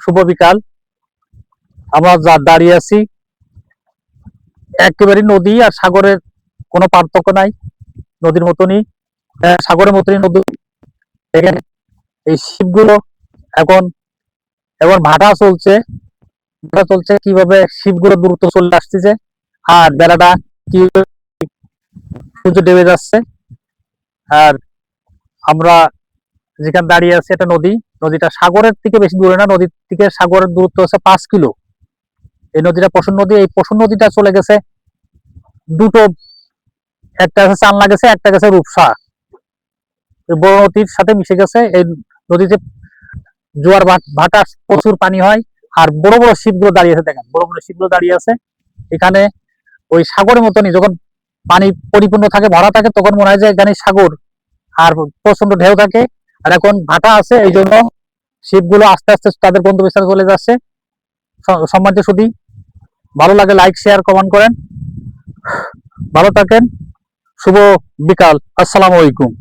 শুভ বিকাল। আমরা যা দাঁড়িয়ে আছি একেবারে নদী আর সাগরের কোনো পার্থক্য নাই নদীর মতনই। আহ, সাগরের মতনই নদী। এখানে এই শিপগুলো এখন এখন ভাটা চলছে। ভাটা চলছে কীভাবে শিপগুলো দ্রুত চলে আসতেছে আর বেলাটা কি সূর্য ডেবে যাচ্ছে। আর আমরা যেখানে দাঁড়িয়ে আছে এটা নদী, নদীটা সাগরের থেকে বেশি দূরে না, নদীর থেকে সাগরের দূরত্ব হচ্ছে পাঁচ কিলো। এই নদীটা পশুর নদী, এই পশুর নদীটা চলে গেছে দুটো, একটা গেছে চালনা গেছে, একটা গেছে রূপসা। বড় নদীর সাথে মিশে গেছে, এই নদীতে জোয়ার ভাট- প্রচুর পানি হয়, আর বড় বড় শিপগুলো দাঁড়িয়ে আছে, দেখেন, বড় বড় শিপগুলো দাঁড়িয়ে আছে। এখানে ওই সাগরের মতনই, যখন পানি পরিপূর্ণ থাকে, ভরা থাকে, তখন মনে হয় যে এখানে সাগর, আর প্রচণ্ড ঢেউ থাকে। আর এখন ভাটা আছে এই জন্য শিপগুলো আস্তে আস্তে তাদের গন্তব্যস্থানে চলে যাচ্ছে। সম্মানিত শুধু ভালো লাগে লাইক শেয়ার কমেন্ট করেন। ভালো থাকেন। শুভ বিকাল। আসসালামু আলাইকুম।